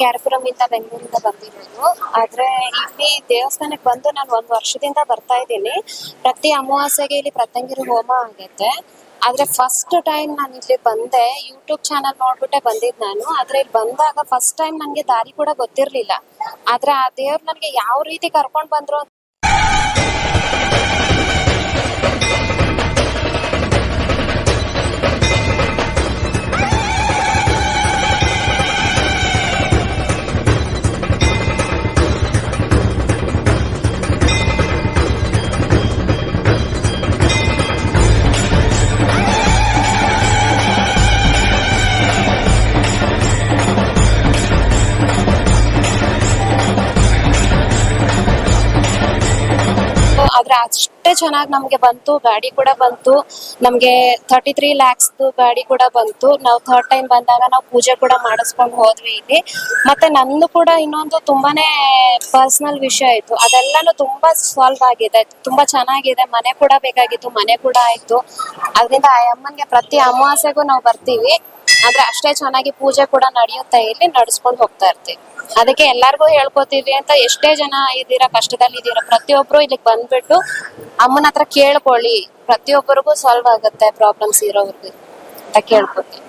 ಕ್ಯಾರಪುರಂ ಇಂದ ಬೆಂಗಳೂರಿಂದ ಬಂದಿರೋದು. ಆದ್ರೆ ಇಲ್ಲಿ ದೇವಸ್ಥಾನಕ್ಕೆ ಬಂದು ನಾನು ಒಂದು ವರ್ಷದಿಂದ ಬರ್ತಾ ಇದ್ದೀನಿ. ಪ್ರತಿ ಅಮಾವಾಸ್ಯೆಗೆ ಇಲ್ಲಿ ಪ್ರತಂಗಿರು ಹೋಮ ಆಗೈತೆ ಆದ್ರೆ ಫಸ್ಟ್ ಟೈಮ್ ನಾನು ಇಲ್ಲಿ ಬಂದೆ ಯೂಟ್ಯೂಬ್ ಚಾನಲ್ ನೋಡ್ಬಿಟ್ಟೆ ಬಂದಿದ್ ನಾನು. ಆದ್ರೆ ಇಲ್ಲಿ ಬಂದಾಗ ಫಸ್ಟ್ ಟೈಮ್ ನನಗೆ ದಾರಿ ಕೂಡ ಗೊತ್ತಿರ್ಲಿಲ್ಲ. ಆದ್ರೆ ಆ ದೇವ್ರು ನನಗೆ ಯಾವ ರೀತಿ ಕರ್ಕೊಂಡ್ ಬಂದ್ರು ಆದ್ರೆ ಅಷ್ಟೇ ಚೆನ್ನಾಗಿ ನಮ್ಗೆ ಬಂತು, ಗಾಡಿ ಕೂಡ ಬಂತು. ನಮ್ಗೆ ತರ್ಟಿ ತ್ರೀ ಲ್ಯಾಕ್ಸ್ ಗಾಡಿ ಕೂಡ ಬಂತು. ನಾವು ಥರ್ಡ್ ಟೈಮ್ ಬಂದಾಗ ನಾವು ಪೂಜೆ ಕೂಡ ಮಾಡಿಸ್ಕೊಂಡು ಹೋದ್ವಿ ಇಲ್ಲಿ. ಮತ್ತೆ ನಂದು ಕೂಡ ಇನ್ನೊಂದು ತುಂಬಾನೇ ಪರ್ಸನಲ್ ವಿಷಯ ಇತ್ತು. ಅದೆಲ್ಲಾನು ತುಂಬಾ ಸಾಲ್ವ್ ಆಗಿದೆ. ತುಂಬಾ ಚೆನ್ನಾಗಿದೆ. ಮನೆ ಕೂಡ ಬೇಕಾಗಿತ್ತು, ಮನೆ ಕೂಡ ಆಯ್ತು. ಅದರಿಂದ ಆ ಅಮ್ಮನ್ಗೆ ಪ್ರತಿ ಅಮಾವಾಸ್ಯೆಗೂ ನಾವು ಬರ್ತೀವಿ. ಆದ್ರೆ ಅಷ್ಟೇ ಚೆನ್ನಾಗಿ ಪೂಜೆ ಕೂಡ ನಡೆಯುತ್ತೆ ಇಲ್ಲಿ ನಡ್ಸ್ಕೊಂಡು ಹೋಗ್ತಾ ಇರ್ತೀವಿ. ಅದಕ್ಕೆ ಎಲ್ಲಾರ್ಗು ಹೇಳ್ಕೊತೀವಿ ಅಂತ ಎಷ್ಟೇ ಜನ ಇದೀರಾ ಕಷ್ಟದಲ್ಲಿ ಇದೀರಾ ಪ್ರತಿಯೊಬ್ರು ಇಲ್ಲಿಗೆ ಬಂದ್ಬಿಟ್ಟು ಅಮ್ಮನ ಹತ್ರ ಕೇಳ್ಕೊಳ್ಳಿ. ಪ್ರತಿಯೊಬ್ಬರಿಗೂ ಸಾಲ್ವ್ ಆಗುತ್ತೆ ಪ್ರಾಬ್ಲಮ್ಸ್ ಇರೋರ್ಗೆ ಅಂತ ಕೇಳ್ಕೊತೀವಿ.